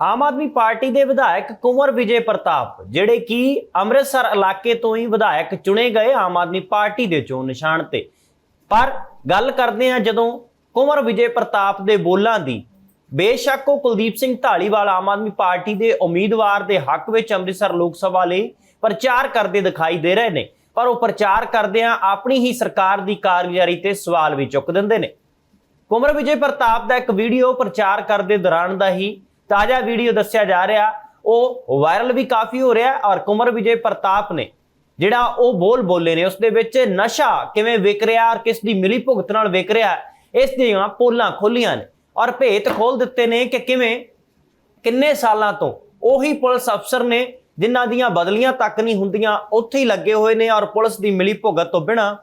ਆਮ Aadmi party ਦੇ ਵਿਧਾਇਕ ਕੁੰਵਰ ਵਿਜੇ ਪ੍ਰਤਾਪ, ਜਿਹੜੇ ਕਿ ਅੰਮ੍ਰਿਤਸਰ ਇਲਾਕੇ ਤੋਂ ਹੀ ਵਿਧਾਇਕ ਚੁਣੇ ਗਏ ਆਮ ਆਦਮੀ ਪਾਰਟੀ ਦੇ ਚੋਣ ਨਿਸ਼ਾਨ ਤੇ। ਪਰ ਗੱਲ ਕਰਦੇ ਹਾਂ ਜਦੋਂ ਕੁੰਵਰ ਵਿਜੇ ਪ੍ਰਤਾਪ ਦੇ ਬੋਲਾਂ ਦੀ। ਬੇਸ਼ੱਕ ਉਹ ਕੁਲਦੀਪ ਸਿੰਘ ਢਾਲੀਵਾਲ ਆਮ ਆਦਮੀ ਪਾਰਟੀ ਦੇ ਉਮੀਦਵਾਰ ਦੇ ਹੱਕ ਵਿੱਚ ਅੰਮ੍ਰਿਤਸਰ ਲੋਕ ਸਭਾ ਲਈ ਪ੍ਰਚਾਰ ਕਰਦੇ ਦਿਖਾਈ ਦੇ ਰਹੇ ਨੇ। ਪਰ ਉਹ ਪ੍ਰਚਾਰ ਕਰਦਿਆਂ ਆਪਣੀ ਹੀ ਸਰਕਾਰ ਦੀ ਕਾਰਗੁਜ਼ਾਰੀ ਤੇ ਸਵਾਲ ਵੀ ਚੁੱਕ ਦਿੰਦੇ ਨੇ। ਕੁਮਰ ਵਿਜੇ ਪ੍ਰਤਾਪ ਦਾ ਇੱਕ ਵੀਡੀਓ ਪ੍ਰਚਾਰ ਕਰਦੇ ਦੌਰਾਨ ਦਾ ਹੀ ਤਾਜ਼ਾ ਵੀਡੀਓ ਦੱਸਿਆ ਜਾ ਰਿਹਾ। ਉਹ ਵਾਇਰਲ ਵੀ ਕਾਫੀ ਹੋ ਰਿਹਾ ਔਰ ਕੁਮਰ ਵਿਜੇ ਪ੍ਰਤਾਪ ਨੇ, ਜਿਹੜਾ ਉਹ ਬੋਲ ਬੋਲੇ ਨੇ ਉਸ ਦੇ ਵਿੱਚ ਨਸ਼ਾ ਕਿਵੇਂ ਵਿਕ ਰਿਹਾ ਔਰ ਕਿਸ ਦੀ ਮਿਲੀ ਭੁਗਤ ਨਾਲ ਵਿਕ ਰਿਹਾ, ਇਸ ਦੀਆਂ ਪੋਲਾਂ ਖੋਲੀਆਂ ਨੇ ਔਰ ਭੇਤ ਖੋਲ ਦਿੱਤੇ ਨੇ ਕਿ ਕਿਵੇਂ, ਕਿੰਨੇ ਸਾਲਾਂ ਤੋਂ ਉਹੀ ਪੁਲਿਸ ਅਫਸਰ ਨੇ, ਜਿਨ੍ਹਾਂ ਦੀਆਂ ਬਦਲੀਆਂ ਤੱਕ ਨਹੀਂ ਹੁੰਦੀਆਂ, ਉੱਥੇ ਹੀ ਲੱਗੇ ਹੋਏ ਨੇ ਔਰ ਪੁਲਿਸ ਦੀ ਮਿਲੀ ਭੁਗਤ ਤੋਂ ਬਿਨਾ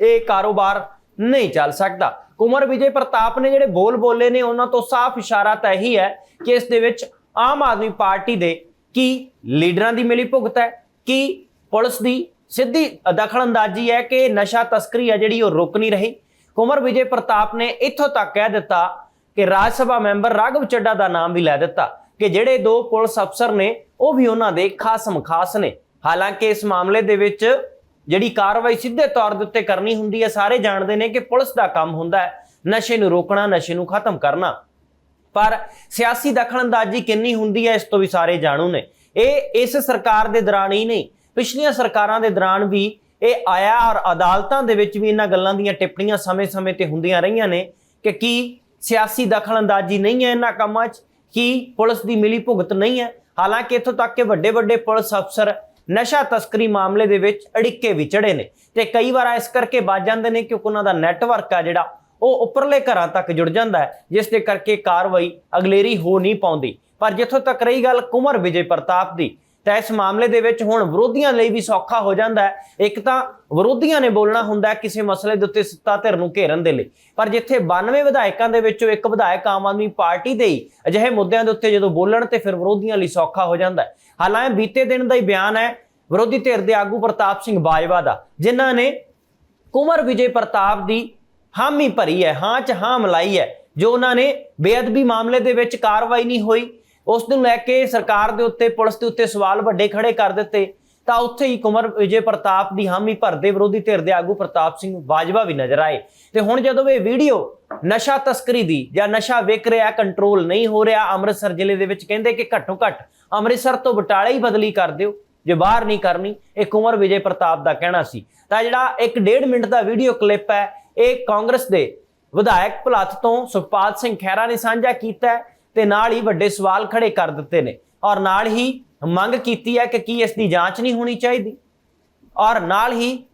ਇਹ ਕਾਰੋਬਾਰ ਨਹੀਂ ਚੱਲ ਸਕਦਾ। ਕੁਮਰ ਵਿਜੇ ਪ੍ਰਤਾਪ ਨੇ ਜਿਹੜੇ ਬੋਲ ਬੋਲੇ ਨੇ, ਉਹਨਾਂ ਤੋਂ ਸਾਫ਼ ਇਸ਼ਾਰਾ ਤਾਂ ਇਹੀ ਹੈ ਕਿ ਇਸ ਦੇ ਵਿੱਚ ਆਮ ਆਦਮੀ ਪਾਰਟੀ ਦੇ ਕੀ ਲੀਡਰਾਂ ਦੀ ਮਿਲੀ ਭੁਗਤ ਹੈ, ਕੀ ਪੁਲਿਸ ਦੀ ਸਿੱਧੀ ਦਖਲਅੰਦਾਜ਼ੀ ਹੈ ਕਿ ਨਸ਼ਾ ਤਸਕਰੀ ਹੈ ਜਿਹੜੀ ਉਹ ਰੁਕ ਨਹੀਂ ਰਹੀ। ਕੁਮਰ ਵਿਜੇ ਪ੍ਰਤਾਪ ਨੇ ਇੱਥੋਂ ਤੱਕ ਕਹਿ ਦਿੱਤਾ ਕਿ ਰਾਜ ਸਭਾ ਮੈਂਬਰ ਰਾਘਵ ਚੱਡਾ ਦਾ ਨਾਮ ਵੀ ਲੈ ਦਿੱਤਾ ਕਿ ਜਿਹੜੇ ਦੋ ਪੁਲਿਸ ਅਫਸਰ ਨੇ, ਉਹ ਵੀ ਉਹਨਾਂ ਦੇ ਖਾਸਮ ਖਾਸ ਨੇ। ਹਾਲਾਂਕਿ ਇਸ ਮਾਮਲੇ ਦੇ ਵਿੱਚ ਜਿਹੜੀ ਕਾਰਵਾਈ ਸਿੱਧੇ ਤੌਰ ਦੇ ਉੱਤੇ ਕਰਨੀ ਹੁੰਦੀ ਹੈ, ਸਾਰੇ ਜਾਣਦੇ ਨੇ ਕਿ ਪੁਲਿਸ ਦਾ ਕੰਮ ਹੁੰਦਾ ਹੈ, ਨਸ਼ੇ ਨੂੰ ਰੋਕਣਾ, ਨਸ਼ੇ ਨੂੰ ਖਤਮ ਕਰਨਾ। ਪਰ ਸਿਆਸੀ ਦਖਲਅੰਦਾਜ਼ੀ ਕਿੰਨੀ ਹੁੰਦੀ ਹੈ, ਇਸ ਤੋਂ ਵੀ ਸਾਰੇ ਜਾਣੂ ਨੇ। ਇਹ ਇਸ ਸਰਕਾਰ ਦੇ ਦੌਰਾਨ ਹੀ ਨਹੀਂ, ਪਿਛਲੀਆਂ ਸਰਕਾਰਾਂ ਦੇ ਦੌਰਾਨ ਵੀ ਇਹ ਆਇਆ ਔਰ ਅਦਾਲਤਾਂ ਦੇ ਵਿੱਚ ਵੀ ਇਹਨਾਂ ਗੱਲਾਂ ਦੀਆਂ ਟਿੱਪਣੀਆਂ ਸਮੇਂ-ਸਮੇਂ ਤੇ ਹੁੰਦੀਆਂ ਰਹੀਆਂ ਨੇ ਕਿ ਕੀ ਸਿਆਸੀ ਦਖਲਅੰਦਾਜ਼ੀ ਨਹੀਂ ਹੈ ਇਹਨਾਂ ਕੰਮਾਂ 'ਚ, ਕੀ ਪੁਲਿਸ ਦੀ ਮਿਲੀ ਭੁਗਤ ਨਹੀਂ ਹੈ। ਹਾਲਾਂਕਿ ਇੱਥੋਂ ਤੱਕ ਕਿ ਵੱਡੇ ਵੱਡੇ ਪੁਲਿਸ ਅਫਸਰ ਨਸ਼ਾ ਤਸਕਰੀ ਮਾਮਲੇ ਦੇ ਵਿੱਚ ਅੜਿੱਕੇ ਵਿਚੜੇ ਨੇ ਤੇ ਕਈ ਵਾਰ ਇਸ ਕਰਕੇ ਵੱਜ ਜਾਂਦੇ ਨੇ ਕਿਉਂਕਿ ਉਹਨਾਂ ਦਾ ਨੈਟਵਰਕ ਆ ਜਿਹੜਾ, ਉਹ ਉੱਪਰਲੇ ਘਰਾਂ ਤੱਕ ਜੁੜ ਜਾਂਦਾ ਹੈ, ਜਿਸ ਦੇ ਕਰਕੇ ਕਾਰਵਾਈ ਅਗਲੇਰੀ ਹੋ ਨਹੀਂ ਪਾਉਂਦੀ। ਪਰ ਜਿੱਥੋਂ ਤੱਕ ਰਹੀ ਗੱਲ ਕੁਮਰ ਵਿਜੇ ਪ੍ਰਤਾਪ ਦੀ, ਤਾਂ ਇਸ ਮਾਮਲੇ ਦੇ ਵਿੱਚ ਹੁਣ ਵਿਰੋਧੀਆਂ ਲਈ ਵੀ ਸੌਖਾ ਹੋ ਜਾਂਦਾ ਹੈ। ਇੱਕ ਤਾਂ ਵਿਰੋਧੀਆਂ ਨੇ ਬੋਲਣਾ ਹੁੰਦਾ ਕਿਸੇ ਮਸਲੇ ਦੇ ਉੱਤੇ ਸੱਤਾ ਧਿਰ ਨੂੰ ਘੇਰਨ ਦੇ ਲਈ। ਪਰ ਜਿੱਥੇ 92 ਵਿਧਾਇਕਾਂ ਦੇ ਵਿੱਚੋਂ ਇੱਕ ਵਿਧਾਇਕ ਆਮ ਆਦਮੀ ਪਾਰਟੀ ਦੇ ਹੀ ਅਜਿਹੇ ਮੁੱਦਿਆਂ ਦੇ ਉੱਤੇ ਜਦੋਂ ਬੋਲਣ ਤੇ ਫਿਰ ਵਿਰੋਧੀਆਂ ਲਈ ਸੌਖਾ ਹੋ ਜਾਂਦਾ ਹੈ। ਹਾਲਾਂਕਿ ਬੀਤੇ ਦਿਨ ਦਾ ਹੀ ਬਿਆਨ ਹੈ ਵਿਰੋਧੀ ਧਿਰ ਦੇ ਆਗੂ ਪ੍ਰਤਾਪ ਸਿੰਘ ਬਾਜਵਾ ਦਾ, ਜਿਨ੍ਹਾਂ ਨੇ ਕੁਮਰ ਵਿਜੇ ਪ੍ਰਤਾਪ ਦੀ ਹਾਮੀ ਭਰੀ ਹੈ ਹਾਂ ਚ ਹਾਂ ਮਲਾਈ ਹੈ, ਜੋ ਉਹਨਾਂ ਨੇ ਬੇਅਦਬੀ ਮਾਮਲੇ ਦੇ ਵਿੱਚ ਕਾਰਵਾਈ ਨਹੀਂ ਹੋਈ। ਉਸ ਨੂੰ ਲੈ ਕੇ ਸਰਕਾਰ ਦੇ ਉੱਤੇ, ਪੁਲਿਸ ਦੇ ਉੱਤੇ ਸਵਾਲ ਵੱਡੇ ਖੜੇ ਕਰ ਦਿੱਤੇ। ਤਾਂ ਉੱਥੇ ਹੀ ਕੁਮਰ ਵਿਜੇ ਪ੍ਰਤਾਪ ਦੀ ਹਾਮੀ ਭਰਦੇ ਵਿਰੋਧੀ ਧਿਰ ਦੇ ਆਗੂ ਪ੍ਰਤਾਪ ਸਿੰਘ ਬਾਜਵਾ ਵੀ ਨਜ਼ਰ ਆਏ। ਤੇ ਹੁਣ ਜਦੋਂ ਇਹ ਵੀਡੀਓ ਨਸ਼ਾ ਤਸਕਰੀ ਦੀ ਜਾਂ ਨਸ਼ਾ ਵਿਕ ਰਿਹਾ, ਕੰਟਰੋਲ ਨਹੀਂ ਹੋ ਰਿਹਾ, ਅੰਮ੍ਰਿਤਸਰ ਜ਼ਿਲ੍ਹੇ ਦੇ ਵਿੱਚ ਕਹਿੰਦੇ ਕਿ ਘੱਟੋ ਘੱਟ ਅੰਮ੍ਰਿਤਸਰ ਤੋਂ ਬਟਾਲੇ ਹੀ ਬਦਲੀ ਕਰ ਦਿਓ। ਜੇ ਬਾਹਰ ਨਹੀਂ ਕਰਨੀ ਇਹ ਕੁਮਰ ਵਿਜੇ ਪ੍ਰਤਾਪ ਦਾ ਕਹਿਣਾ ਸੀ। ਤਾਂ ਜਿਹੜਾ ਇੱਕ ਡੇਢ ਮਿੰਟ ਦਾ ਵੀਡੀਓ ਕਲਿੱਪ ਹੈ, ਇਹ ਕਾਂਗਰਸ ਦੇ ਵਿਧਾਇਕ ਭਲੱਥ ਤੋਂ ਸੁਖਪਾਲ ਸਿੰਘ ਖਹਿਰਾ ਨੇ ਸਾਂਝਾ ਕੀਤਾ ਤੇ ਨਾਲ ਹੀ ਵੱਡੇ ਸਵਾਲ ਖੜੇ ਕਰ ਦਿੱਤੇ ਨੇ ਔਰ ਨਾਲ ਹੀ ਮੰਗ ਕੀਤੀ ਹੈ ਕਿ ਕੀ ਇਸ ਦੀ ਜਾਂਚ ਨਹੀਂ ਹੋਣੀ ਚਾਹੀਦੀ। ਔਰ ਨਾਲ ਹੀ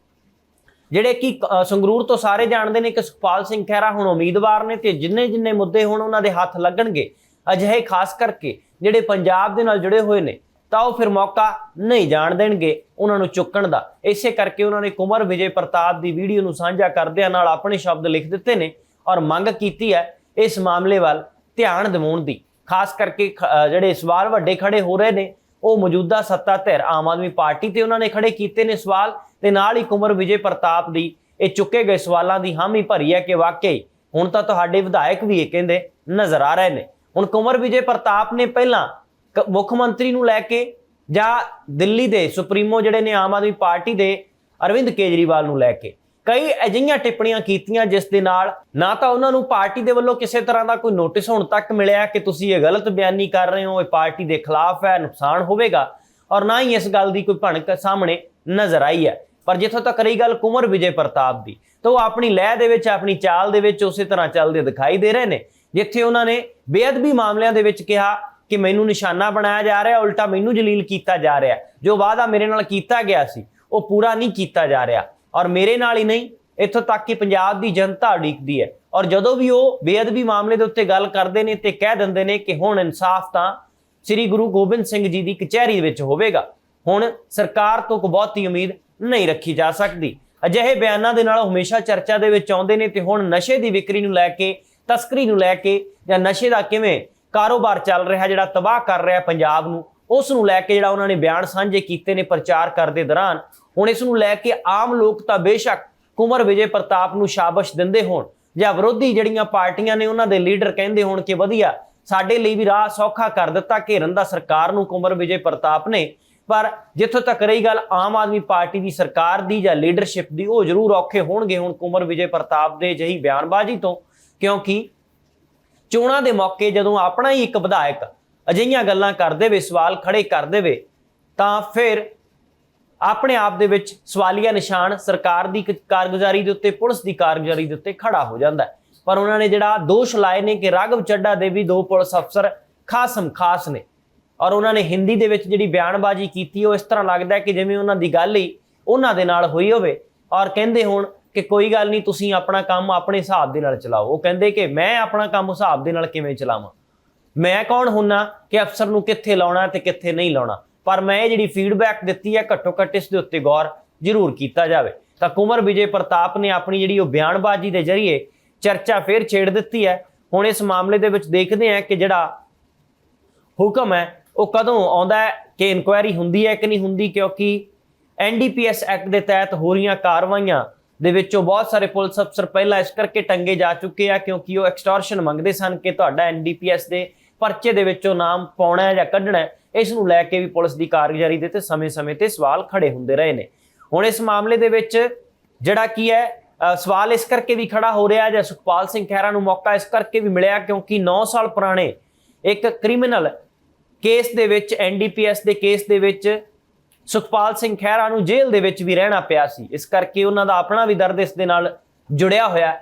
ਜਿਹੜੇ ਕਿ ਸੰਗਰੂਰ ਤੋਂ ਸਾਰੇ ਜਾਣਦੇ ਨੇ ਕਿ ਸੁਖਪਾਲ ਸਿੰਘ ਖਹਿਰਾ ਹੁਣ ਉਮੀਦਵਾਰ ਨੇ ਤੇ ਜਿੰਨੇ ਜਿੰਨੇ ਮੁੱਦੇ ਹੁਣ ਉਹਨਾਂ ਦੇ ਹੱਥ ਲੱਗਣਗੇ, ਅਜਿਹੇ ਖਾਸ ਕਰਕੇ ਜਿਹੜੇ ਪੰਜਾਬ ਦੇ ਨਾਲ ਜੁੜੇ ਹੋਏ ਨੇ ਤਾਂ ਉਹ ਫਿਰ ਮੌਕਾ ਨਹੀਂ ਜਾਣ ਦੇਣਗੇ ਉਹਨਾਂ ਨੂੰ ਚੁੱਕਣ ਦਾ। ਇਸੇ ਕਰਕੇ ਉਹਨਾਂ ਨੇ ਕੁਮਰ ਵਿਜੇ ਪ੍ਰਤਾਪ ਦੀ ਵੀਡੀਓ ਨੂੰ ਸਾਂਝਾ ਕਰਦਿਆਂ ਨਾਲ ਆਪਣੇ ਸ਼ਬਦ ਲਿਖ ਦਿੱਤੇ ਨੇ ਔਰ ਮੰਗ ਕੀਤੀ ਹੈ ਇਸ ਮਾਮਲੇ ਵੱਲ ਧਿਆਨ ਦਿਵਾਉਣ ਦੀ। ਖਾਸ ਕਰਕੇ ਖ- ਜਿਹੜੇ ਸਵਾਲ ਵੱਡੇ ਖੜੇ ਹੋ ਰਹੇ ਨੇ, ਉਹ ਮੌਜੂਦਾ ਸੱਤਾ ਧਿਰ ਆਮ ਆਦਮੀ ਪਾਰਟੀ ਤੇ ਉਹਨਾਂ ਨੇ ਖੜੇ ਕੀਤੇ ਨੇ ਸਵਾਲ ਤੇ ਨਾਲ ਹੀ ਕੁਮਰ ਵਿਜੇ ਪ੍ਰਤਾਪ ਦੀ ਇਹ ਚੁੱਕੇ ਗਏ ਸਵਾਲਾਂ ਦੀ ਹਾਮੀ ਭਰੀ ਹੈ ਕਿ ਵਾਕਈ ਹੁਣ ਤਾਂ ਤੁਹਾਡੇ ਵਿਧਾਇਕ ਵੀ ਇਹ ਕਹਿੰਦੇ ਨਜ਼ਰ ਆ ਰਹੇ ਨੇ। ਹੁਣ ਕੁਮਰ ਵਿਜੇ ਪ੍ਰਤਾਪ ਨੇ ਪਹਿਲਾਂ ਮੁੱਖ ਮੰਤਰੀ ਨੂੰ ਲੈ ਕੇ ਜਾਂ ਦਿੱਲੀ ਦੇ ਸੁਪਰੀਮੋ ਜਿਹੜੇ ਨੇ ਆਮ ਆਦਮੀ ਪਾਰਟੀ ਦੇ ਅਰਵਿੰਦ ਕੇਜਰੀਵਾਲ ਨੂੰ ਲੈ ਕੇ ਕਈ ਅਜਿਹੀਆਂ ਟਿੱਪਣੀਆਂ ਕੀਤੀਆਂ ਜਿਸ ਦੇ ਨਾਲ ਨਾ ਤਾਂ ਉਹਨਾਂ ਨੂੰ ਪਾਰਟੀ ਦੇ ਵੱਲੋਂ ਕਿਸੇ ਤਰ੍ਹਾਂ ਦਾ ਕੋਈ ਨੋਟਿਸ ਹੁਣ ਤੱਕ ਮਿਲਿਆ ਕਿ ਤੁਸੀਂ ਇਹ ਗਲਤ ਬਿਆਨੀ ਕਰ ਰਹੇ ਹੋ, ਇਹ ਪਾਰਟੀ ਦੇ ਖਿਲਾਫ ਹੈ, ਨੁਕਸਾਨ ਹੋਵੇਗਾ ਔਰ ਨਾ ਹੀ ਇਸ ਗੱਲ ਦੀ ਕੋਈ ਭਣਕ ਸਾਹਮਣੇ ਨਜ਼ਰ ਆਈ ਹੈ। ਪਰ ਜਿੱਥੋਂ ਤੱਕ ਰਹੀ ਗੱਲ ਕੁਮਰ ਵਿਜੇ ਪ੍ਰਤਾਪ ਦੀ, ਤਾਂ ਉਹ ਆਪਣੀ ਲਹਿ ਦੇ ਵਿੱਚ, ਆਪਣੀ ਚਾਲ ਦੇ ਵਿੱਚ ਉਸੇ ਤਰ੍ਹਾਂ ਚੱਲਦੇ ਦਿਖਾਈ ਦੇ ਰਹੇ ਨੇ, ਜਿੱਥੇ ਉਹਨਾਂ ਨੇ ਬੇਅਦਬੀ ਮਾਮਲਿਆਂ ਦੇ ਵਿੱਚ ਕਿਹਾ ਕਿ ਮੈਨੂੰ ਨਿਸ਼ਾਨਾ ਬਣਾਇਆ ਜਾ ਰਿਹਾ, ਉਲਟਾ ਮੈਨੂੰ ਜਲੀਲ ਕੀਤਾ ਜਾ ਰਿਹਾ। ਜੋ ਵਾਅਦਾ ਮੇਰੇ ਨਾਲ ਕੀਤਾ ਗਿਆ ਸੀ, ਉਹ ਪੂਰਾ ਨਹੀਂ ਕੀਤਾ ਜਾ ਰਿਹਾ। ਔਰ ਮੇਰੇ ਨਾਲ ਹੀ ਨਹੀਂ, ਇੱਥੋਂ ਤੱਕ ਕਿ ਪੰਜਾਬ ਦੀ ਜਨਤਾ ਉਡੀਕਦੀ ਹੈ। ਔਰ ਜਦੋਂ ਵੀ ਉਹ ਬੇਅਦਬੀ ਮਾਮਲੇ ਦੇ ਉੱਤੇ ਗੱਲ ਕਰਦੇ ਨੇ ਤੇ ਕਹਿ ਦਿੰਦੇ ਨੇ ਕਿ ਹੁਣ ਇਨਸਾਫ ਤਾਂ ਸ੍ਰੀ ਗੁਰੂ ਗੋਬਿੰਦ ਸਿੰਘ ਜੀ ਦੀ ਕਚਹਿਰੀ ਵਿੱਚ ਹੋਵੇਗਾ। ਹੁਣ ਸਰਕਾਰ ਤੋਂ ਕੋਈ ਬਹੁਤੀ ਉਮੀਦ ਨਹੀਂ ਰੱਖੀ ਜਾ ਸਕਦੀ। ਅਜਿਹੇ ਬਿਆਨਾਂ ਦੇ ਨਾਲ ਹਮੇਸ਼ਾ ਚਰਚਾ ਦੇ ਵਿੱਚ ਆਉਂਦੇ ਨੇ ਤੇ ਹੁਣ ਨਸ਼ੇ ਦੀ ਵਿਕਰੀ ਨੂੰ ਲੈ ਕੇ, ਤਸਕਰੀ ਨੂੰ ਲੈ ਕੇ ਜਾਂ ਨਸ਼ੇ ਦਾ ਕਿਵੇਂ ਕਾਰੋਬਾਰ ਚੱਲ ਰਿਹਾ, ਜਿਹੜਾ ਤਬਾਹ ਕਰ ਰਿਹਾ ਪੰਜਾਬ ਨੂੰ, ਉਸ ਨੂੰ ਲੈ ਕੇ ਜਿਹੜਾ ਉਹਨਾਂ ਨੇ ਬਿਆਨ ਸਾਂਝੇ ਕੀਤੇ ਨੇ ਪ੍ਰਚਾਰ ਕਰਦੇ ਦੌਰਾਨ, ਹੁਣ ਇਸ ਨੂੰ ਲੈ ਕੇ ਆਮ ਲੋਕ ਤਾਂ ਬੇਸ਼ੱਕ ਕੁਮਰ ਵਿਜੇ ਪ੍ਰਤਾਪ ਨੂੰ ਸ਼ਾਬਾਸ਼ ਦਿੰਦੇ ਹੋਣ, ਜਾਂ ਵਿਰੋਧੀ ਜਿਹੜੀਆਂ ਪਾਰਟੀਆਂ ਨੇ ਉਹਨਾਂ ਦੇ ਲੀਡਰ ਕਹਿੰਦੇ ਹੋਣ ਕਿ ਵਧੀਆ, ਸਾਡੇ ਲਈ ਵੀ ਰਾਹ ਸੌਖਾ ਕਰ ਦਿੱਤਾ, ਘੇਰਨ ਦਾ ਸਰਕਾਰ ਨੂੰ ਕੁਮਰ ਵਿਜੇ ਪ੍ਰਤਾਪ ਨੇ, ਪਰ ਜਿੱਥੋਂ ਤੱਕ ਰਹੀ ਗੱਲ ਆਮ ਆਦਮੀ ਪਾਰਟੀ ਦੀ ਸਰਕਾਰ ਦੀ ਜਾਂ ਲੀਡਰਸ਼ਿਪ ਦੀ, ਉਹ ਜ਼ਰੂਰ ਔਖੇ ਹੋਣਗੇ ਹੁਣ ਕੁਮਰ ਵਿਜੇ ਪ੍ਰਤਾਪ ਦੇ ਜਹੀ ਬਿਆਨਬਾਜ਼ੀ ਤੋਂ, ਕਿਉਂਕਿ ਚੋਣਾਂ ਦੇ ਮੌਕੇ ਜਦੋਂ ਆਪਣਾ ਹੀ ਇੱਕ ਵਿਧਾਇਕ ਅਜਿਹੀਆਂ ਗੱਲਾਂ ਕਰ ਦੇਵੇ ਸਵਾਲ ਖੜੇ ਕਰ ਦੇਵੇ ਤਾਂ ਫਿਰ ਆਪਣੇ ਆਪ ਦੇ ਵਿੱਚ ਸਵਾਲੀਆ ਨਿਸ਼ਾਨ ਸਰਕਾਰ ਦੀ ਕ- ਕਾਰਗੁਜ਼ਾਰੀ ਦੇ ਉੱਤੇ, ਪੁਲਿਸ ਦੀ ਕਾਰਗੁਜ਼ਾਰੀ ਦੇ ਉੱਤੇ ਖੜਾ ਹੋ ਜਾਂਦਾ ਹੈ। ਪਰ ਉਹਨਾਂ ਨੇ ਜਿਹੜਾ ਦੋਸ਼ ਲਾਏ ਨੇ ਕਿ ਰਾਘਵ ਚੱਡਾ ਦੇ ਵੀ ਦੋ ਪੁਲਿਸ ਅਫਸਰ ਖਾਸਮ ਖਾਸ ਨੇ ਔਰ ਉਹਨਾਂ ਨੇ ਹਿੰਦੀ ਦੇ ਵਿੱਚ ਜਿਹੜੀ ਬਿਆਨਬਾਜ਼ੀ ਕੀਤੀ, ਉਹ ਇਸ ਤਰ੍ਹਾਂ ਲੱਗਦਾ ਕਿ ਜਿਵੇਂ ਉਹਨਾਂ ਦੀ ਗੱਲ ਹੀ ਉਹਨਾਂ ਦੇ ਨਾਲ ਹੋਈ ਹੋਵੇ ਔਰ ਕਹਿੰਦੇ ਹੋਣ ਕਿ ਕੋਈ ਗੱਲ ਨਹੀਂ, ਤੁਸੀਂ ਆਪਣਾ ਕੰਮ ਆਪਣੇ ਹਿਸਾਬ ਦੇ ਨਾਲ ਚਲਾਓ। ਉਹ ਕਹਿੰਦੇ ਕਿ ਮੈਂ ਆਪਣਾ ਕੰਮ ਹਿਸਾਬ ਦੇ ਨਾਲ ਕਿਵੇਂ ਚਲਾਵਾਂ? ਮੈਂ ਕੌਣ ਹੁੰਨਾ ਕਿ ਅਫਸਰ ਨੂੰ ਕਿੱਥੇ ਲਾਉਣਾ ਤੇ ਕਿੱਥੇ ਨਹੀਂ ਲਾਉਣਾ? ਪਰ ਮੈਂ ਇਹ ਜਿਹੜੀ ਫੀਡਬੈਕ ਦਿੱਤੀ ਹੈ, ਘੱਟੋ ਘੱਟ ਇਸ ਦੇ ਉੱਤੇ ਗੌਰ ਜ਼ਰੂਰ ਕੀਤਾ ਜਾਵੇ। ਤਾਂ ਕੁਮਰ ਵਿਜੇ ਪ੍ਰਤਾਪ ਨੇ ਆਪਣੀ ਜਿਹੜੀ ਉਹ ਬਿਆਨਬਾਜ਼ੀ ਦੇ ਜ਼ਰੀਏ ਚਰਚਾ ਫੇਰ ਛੇੜ ਦਿੱਤੀ ਹੈ। ਹੁਣ ਇਸ ਮਾਮਲੇ ਦੇ ਵਿੱਚ ਦੇਖਦੇ ਹਾਂ ਕਿ ਜਿਹੜਾ ਹੁਕਮ ਹੈ, ਉਹ ਕਦੋਂ ਆਉਂਦਾ ਹੈ, ਕਿ ਇਨਕੁਆਇਰੀ ਹੁੰਦੀ ਹੈ ਕਿ ਨਹੀਂ ਹੁੰਦੀ, ਕਿਉਂਕਿ ਐਨਡੀਪੀਐਸ ਐਕਟ ਦੇ ਤਹਿਤ ਹੋ ਰਹੀਆਂ ਕਾਰਵਾਈਆਂ ਦੇ ਵਿੱਚੋਂ ਬਹੁਤ ਸਾਰੇ ਪੁਲਿਸ ਅਫਸਰ ਪਹਿਲਾਂ ਇਸ ਕਰਕੇ ਟੰਗੇ ਜਾ ਚੁੱਕੇ ਆ ਕਿਉਂਕਿ ਉਹ ਐਕਸਟੋਰਸ਼ਨ ਮੰਗਦੇ ਸਨ ਕਿ ਤੁਹਾਡਾ ਐਨਡੀਪੀਐਸ ਦੇ ਪਰਚੇ ਦੇ ਵਿੱਚੋਂ ਨਾਮ ਪਾਉਣਾ ਹੈ ਜਾਂ ਕੱਢਣਾ ਹੈ, ਇਸ ਨੂੰ ਲੈ ਕੇ ਵੀ ਪੁਲਿਸ ਦੀ ਕਾਰਗੁਜ਼ਾਰੀ ਦੇ ਤੇ ਸਮੇਂ-ਸਮੇਂ ਤੇ ਸਵਾਲ ਖੜੇ ਹੁੰਦੇ ਰਹੇ ਨੇ। ਹੁਣ ਇਸ ਮਾਮਲੇ ਦੇ ਵਿੱਚ ਜਿਹੜਾ ਕੀ ਹੈ ਸਵਾਲ ਇਸ ਕਰਕੇ ਵੀ ਖੜਾ ਹੋ ਰਿਹਾ ਜਾਂ ਸੁਖਪਾਲ ਸਿੰਘ ਖਹਿਰਾ ਨੂੰ ਮੌਕਾ ਇਸ ਕਰਕੇ ਵੀ ਮਿਲਿਆ ਕਿਉਂਕਿ 9 ਸਾਲ ਪੁਰਾਣੇ ਇੱਕ ਕ੍ਰਿਮੀਨਲ ਕੇਸ ਦੇ ਵਿੱਚ ਐਨਡੀਪੀਐਸ ਦੇ ਕੇਸ ਦੇ ਵਿੱਚ ਸੁਖਪਾਲ ਸਿੰਘ ਖਹਿਰਾ ਨੂੰ ਜੇਲ੍ਹ ਦੇ ਵਿੱਚ ਵੀ ਰਹਿਣਾ ਪਿਆ ਸੀ। ਇਸ ਕਰਕੇ ਉਹਨਾਂ ਦਾ ਆਪਣਾ ਵੀ ਦਰਦ ਇਸ ਦੇ ਨਾਲ ਜੁੜਿਆ ਹੋਇਆ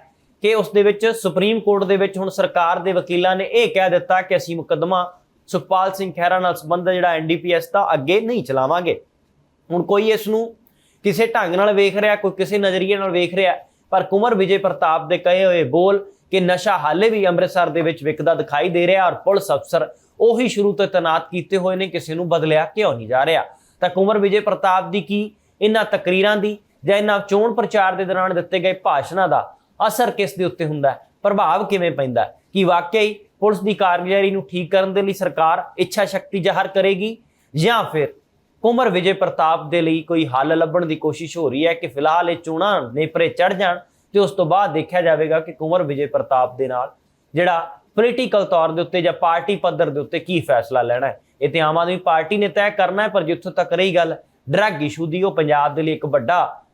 ਕਿ ਉਸ ਦੇ ਵਿੱਚ ਸੁਪਰੀਮ ਕੋਰਟ ਦੇ ਵਿੱਚ ਹੁਣ ਸਰਕਾਰ ਦੇ ਵਕੀਲਾਂ ਨੇ ਇਹ ਕਹਿ ਦਿੱਤਾ ਕਿ ਅਸੀਂ ਮੁਕੱਦਮਾ ਸੁਖਪਾਲ ਸਿੰਘ ਖਹਿਰਾ ਨਾਲ ਸੰਬੰਧਿਤ ਜਿਹੜਾ ਐਨਡੀਪੀਐਸ ਦਾ ਅੱਗੇ ਨਹੀਂ ਚਲਾਵਾਂਗੇ। ਹੁਣ ਕੋਈ ਇਸ ਨੂੰ ਕਿਸੇ ਢੰਗ ਨਾਲ ਵੇਖ ਰਿਹਾ, ਕੋਈ ਕਿਸੇ ਨਜ਼ਰੀਏ ਨਾਲ ਵੇਖ ਰਿਹਾ, ਪਰ ਕੁਮਰ ਵਿਜੇ ਪ੍ਰਤਾਪ ਦੇ ਕਹੇ ਹੋਏ ਬੋਲ ਕਿ ਨਸ਼ਾ ਹਾਲੇ ਵੀ ਅੰਮ੍ਰਿਤਸਰ ਦੇ ਵਿੱਚ ਵਿਕਦਾ ਦਿਖਾਈ ਦੇ ਰਿਹਾ ਔਰ ਪੁਲਿਸ ਅਫਸਰ ਉਹੀ ਸ਼ੁਰੂ ਤੋਂ ਤੈਨਾਤ ਕੀਤੇ ਹੋਏ ਨੇ, ਕਿਸੇ ਨੂੰ ਬਦਲਿਆ ਕਿਉਂ ਨਹੀਂ ਜਾ ਰਿਹਾ। ਤਾਂ ਕੁਮਰ ਵਿਜੇ ਪ੍ਰਤਾਪ ਦੀ ਕੀ ਇਹਨਾਂ ਤਕਰੀਰਾਂ ਦੀ ਜਾਂ ਇਹਨਾਂ ਚੋਣ ਪ੍ਰਚਾਰ ਦੇ ਦੌਰਾਨ ਦਿੱਤੇ ਗਏ ਭਾਸ਼ਣਾਂ ਦਾ ਅਸਰ ਕਿਸ ਦੇ ਉੱਤੇ ਹੁੰਦਾ ਹੈ? ਪ੍ਰਭਾਵ ਕਿਵੇਂ ਪੈਂਦਾ ਹੈ? ਕਿ ਵਾਕਈ ਪੁਲਿਸ ਦੀ ਕਾਰਗੁਜ਼ਾਰੀ ਨੂੰ ਠੀਕ ਕਰਨ ਦੇ ਲਈ ਸਰਕਾਰ ਇੱਛਾ ਸ਼ਕਤੀ ਜ਼ਾਹਰ ਕਰੇਗੀ? ਜਾਂ ਫਿਰ ਕੁਮਰ ਵਿਜੇ ਪ੍ਰਤਾਪ ਦੇ ਲਈ ਕੋਈ ਹੱਲ ਲੱਭਣ ਦੀ ਕੋਸ਼ਿਸ਼ ਹੋ ਰਹੀ ਹੈ ਕਿ ਫਿਲਹਾਲ ਇਹ ਚੋਣਾਂ ਨੇਪਰੇ ਚੜ ਜਾਣ ਤੇ ਉਸ ਤੋਂ ਬਾਅਦ ਦੇਖਿਆ ਜਾਵੇਗਾ ਕਿ ਕੁਮਰ ਵਿਜੇ ਪ੍ਰਤਾਪ ਦੇ ਨਾਲ ਜਿਹੜਾ ਪੋਲੀਟੀਕਲ ਤੌਰ ਦੇ ਉੱਤੇ ਜਾਂ ਪਾਰਟੀ ਪੱਧਰ ਦੇ ਉੱਤੇ ਕੀ ਫੈਸਲਾ ਲੈਣਾ ਹੈ? ਇਹ ਤੇ ਆਮ ਆਦਮੀ ਪਾਰਟੀ ਨੇ ਤੈਅ ਕਰਨਾ ਹੈ, ਪਰ ਜਿੱਥੋਂ ਤੱਕ ਰਹੀ ਗੱਲ ਡਰੱਗ ਇਸ਼ੂ ਦੀ, ਉਹ ਪੰਜਾਬ ਦੇ ਲਈ ਇੱਕ ਵੱਡਾ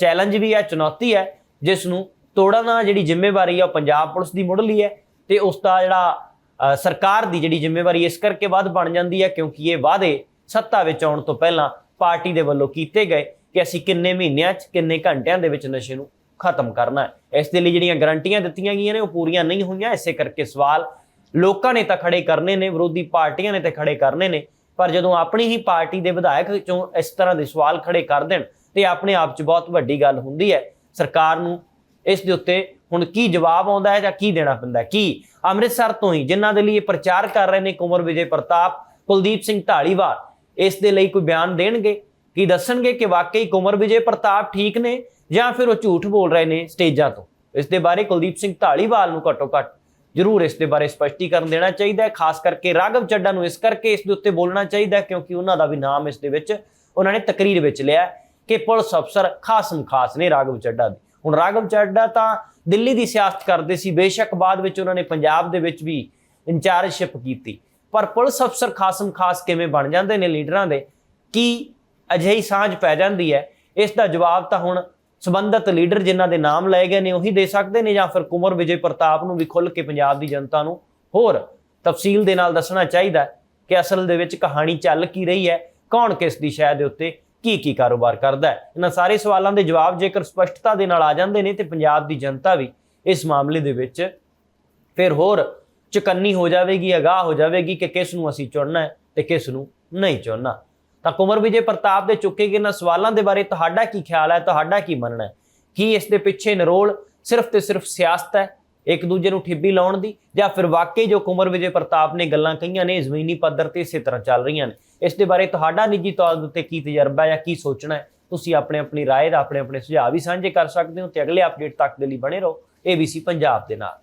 ਚੈਲੰਜ ਵੀ ਹੈ, ਚੁਣੌਤੀ ਹੈ ਜਿਸ ਨੂੰ ਤੋੜਨਾ ਜਿਹੜੀ ਜ਼ਿੰਮੇਵਾਰੀ ਹੈ, ਉਹ ਪੰਜਾਬ ਪੁਲਿਸ ਦੀ ਮੁੱਢਲੀ ਹੈ ਤੇ ਉਸ ਦਾ ਜਿਹੜਾ ਸਰਕਾਰ ਦੀ ਜਿਹੜੀ ਜ਼ਿੰਮੇਵਾਰੀ ਇਸ ਕਰਕੇ ਵੱਧ ਬਣ ਜਾਂਦੀ ਹੈ ਕਿਉਂਕਿ ਇਹ ਵਾਅਦੇ ਸੱਤਾ ਵਿੱਚ ਆਉਣ ਤੋਂ ਪਹਿਲਾਂ ਪਾਰਟੀ ਦੇ ਵੱਲੋਂ ਕੀਤੇ ਗਏ ਕਿ ਅਸੀਂ ਕਿੰਨੇ ਮਹੀਨਿਆਂ 'ਚ, ਕਿੰਨੇ ਘੰਟਿਆਂ ਦੇ ਵਿੱਚ ਨਸ਼ੇ ਨੂੰ ਖਤਮ ਕਰਨਾ ਹੈ। ਇਸ ਦੇ ਲਈ ਜਿਹੜੀਆਂ ਗਰੰਟੀਆਂ ਦਿੱਤੀਆਂ ਗਈਆਂ ਨੇ, ਉਹ ਪੂਰੀਆਂ ਨਹੀਂ ਹੋਈਆਂ। ਇਸੇ ਕਰਕੇ ਸਵਾਲ ਲੋਕਾਂ ਨੇ ਤਾਂ ਖੜੇ ਕਰਨੇ ਨੇ, ਵਿਰੋਧੀ ਪਾਰਟੀਆਂ ਨੇ ਤਾਂ ਖੜੇ ਕਰਨੇ ਨੇ। ਪਰ ਜਦੋਂ ਆਪਣੀ ਹੀ ਪਾਰਟੀ ਦੇ ਵਿਧਾਇਕ ਚੋਂ ਇਸ ਤਰ੍ਹਾਂ ਦੇ ਸਵਾਲ ਖੜੇ ਕਰ ਦੇਣ, ਤੇ ਆਪਣੇ ਆਪ 'ਚ ਬਹੁਤ ਵੱਡੀ ਗੱਲ ਹੁੰਦੀ ਹੈ, ਸਰਕਾਰ ਨੂੰ ਇਸ ਦੇ ਉੱਤੇ ਹੁਣ ਕੀ ਜਵਾਬ ਆਉਂਦਾ ਹੈ ਜਾਂ ਕੀ ਦੇਣਾ ਪੈਂਦਾ ਕੀ? ਅੰਮ੍ਰਿਤਸਰ ਤੋਂ ਹੀ, ਜਿਨ੍ਹਾਂ ਦੇ ਲਈ ਇਹ ਪ੍ਰਚਾਰ ਕਰ ਰਹੇ ਨੇ ਕੁਮਰ ਵਿਜੇ ਪ੍ਰਤਾਪ, ਕੁਲਦੀਪ ਸਿੰਘ ਢਾਲੀਵਾਲ, ਇਸ ਦੇ ਲਈ ਕੋਈ ਬਿਆਨ ਦੇਣਗੇ? ਕੀ ਦੱਸਣਗੇ ਕਿ ਵਾਕਈ ਕੁਮਰ ਵਿਜੇ ਪ੍ਰਤਾਪ ਠੀਕ ਨੇ? ਜਾਂ ਫਿਰ ਉਹ ਝੂਠ ਬੋਲ ਰਹੇ ਨੇ ਸਟੇਜਾਂ ਤੋਂ। ਇਸ ਦੇ ਬਾਰੇ ਕੁਲਦੀਪ ਸਿੰਘ ਢਾਲੀਵਾਲ ਨੂੰ ਘੱਟੋ ਘੱਟ ਜ਼ਰੂਰ ਇਸ ਦੇ ਬਾਰੇ ਸਪਸ਼ਟੀਕਰਨ ਦੇਣਾ ਚਾਹੀਦਾ ਹੈ, ਖਾਸ ਕਰਕੇ ਰਾਘਵ ਚੱਡਾ ਨੂੰ ਇਸ ਕਰਕੇ ਇਸ ਦੇ ਉੱਤੇ ਬੋਲਣਾ ਚਾਹੀਦਾ ਕਿਉਂਕਿ ਉਹਨਾਂ ਦਾ ਵੀ ਨਾਮ ਇਸ ਦੇ ਵਿੱਚ ਉਹਨਾਂ ਨੇ ਤਕਰੀਰ ਵਿੱਚ ਲਿਆ ਕਿ ਪੁਲਿਸ ਅਫਸਰ ਖਾਸਮ ਖਾਸ ਨੇ ਰਾਘਵ ਚੱਡਾ ਦੇ। ਹੁਣ ਰਾਘਵ ਚੱਡਾ ਤਾਂ ਦਿੱਲੀ ਦੀ ਸਿਆਸਤ ਕਰਦੇ ਸੀ, ਬੇਸ਼ੱਕ ਬਾਅਦ ਵਿੱਚ ਉਹਨਾਂ ਨੇ ਪੰਜਾਬ ਦੇ ਵਿੱਚ ਵੀ ਇੰਚਾਰਜਸ਼ਿਪ ਕੀਤੀ। ਪਰ ਪੁਲਿਸ ਅਫਸਰ ਖਾਸਮ ਖਾਸ ਕਿਵੇਂ ਬਣ ਜਾਂਦੇ ਨੇ ਲੀਡਰਾਂ ਦੇ, ਕੀ ਅਜਿਹੀ ਸਾਂਝ ਪੈ ਜਾਂਦੀ ਹੈ, ਇਸ ਦਾ ਜਵਾਬ ਤਾਂ ਹੁਣ ਸਬੰਧਤ ਲੀਡਰ ਜਿਨ੍ਹਾਂ ਦੇ ਨਾਮ ਲਏ ਗਏ ਨੇ, ਉਹੀ ਦੇ ਸਕਦੇ ਨੇ ਜਾਂ ਫਿਰ ਕੁਮਰ ਵਿਜੇ ਪ੍ਰਤਾਪ ਨੂੰ ਵੀ ਖੁੱਲ ਕੇ ਪੰਜਾਬ ਦੀ ਜਨਤਾ ਨੂੰ ਹੋਰ ਤਫਸੀਲ ਦੇ ਨਾਲ ਦੱਸਣਾ ਚਾਹੀਦਾ ਕਿ ਅਸਲ ਦੇ ਵਿੱਚ ਕਹਾਣੀ ਚੱਲ ਕੀ ਰਹੀ ਹੈ, ਕੌਣ ਕਿਸ ਦੀ ਸ਼ਾਇਦ ਦੇ ਉੱਤੇ ਕੀ ਕੀ ਕਾਰੋਬਾਰ ਕਰਦਾ ਹੈ। ਇਹਨਾਂ ਸਾਰੇ ਸਵਾਲਾਂ ਦੇ ਜਵਾਬ ਜੇਕਰ ਸਪਸ਼ਟਤਾ ਦੇ ਨਾਲ ਆ ਜਾਂਦੇ ਨੇ ਤੇ ਪੰਜਾਬ ਦੀ ਜਨਤਾ ਵੀ ਇਸ ਮਾਮਲੇ ਦੇ ਵਿੱਚ ਫਿਰ ਹੋਰ ਚੁਕੰਨੀ ਹੋ ਜਾਵੇਗੀ, ਅਗਾਹ ਹੋ ਜਾਵੇਗੀ ਕਿ ਕਿਸ ਨੂੰ ਅਸੀਂ ਚੁਣਨਾ ਹੈ ਤੇ ਕਿਸ ਨੂੰ ਨਹੀਂ ਚੁਣਨਾ। ਤਾਂ ਕੁਮਰ ਵਿਜੇ ਪ੍ਰਤਾਪ ਦੇ ਚੁੱਕੇ ਗਏ ਇਹਨਾਂ ਸਵਾਲਾਂ ਦੇ ਬਾਰੇ ਤੁਹਾਡਾ ਕੀ ਖਿਆਲ ਹੈ ਤੁਹਾਡਾ ਕੀ ਮੰਨਣਾ ਹੈ ਕੀ ਇਸ ਦੇ ਪਿੱਛੇ ਨਿਰੋਲ ਸਿਰਫ ਤੇ ਸਿਰਫ ਸਿਆਸਤ ਹੈ ਇੱਕ ਦੂਜੇ ਨੂੰ ਠਿੱਬੀ ਲਾਉਣ ਦੀ ਜਾਂ ਫਿਰ ਵਾਕਈ ਜੋ ਕੁਮਰ ਵਿਜੇ ਪ੍ਰਤਾਪ ਨੇ ਗੱਲਾਂ ਕਹੀਆਂ ਨੇ ਜ਼ਮੀਨੀ ਪੱਧਰ ਤੇ ਇਸੇ ਤਰ੍ਹਾਂ ਚੱਲ ਰਹੀਆਂ ਨੇ ਇਸ ਦੇ ਬਾਰੇ ਤੁਹਾਡਾ ਨਿੱਜੀ ਤੌਰ ਦੇ ਉੱਤੇ ਕੀ ਤਜਰਬਾ ਜਾਂ ਕੀ ਸੋਚਣਾ ਹੈ ਤੁਸੀਂ ਆਪਣੇ ਆਪਣੀ رائے ਦਾ ਆਪਣੇ ਆਪਣੇ ਸੁਝਾਅ ਵੀ ਸਾਂਝੇ ਕਰ ਸਕਦੇ ਹੋ ਤੇ ਅਗਲੇ ਅਪਡੇਟ ਤੱਕ ਦੇ ਲਈ ਬਣੇ ਰਹੋ ABC ਪੰਜਾਬ ਦੇ ਨਾਲ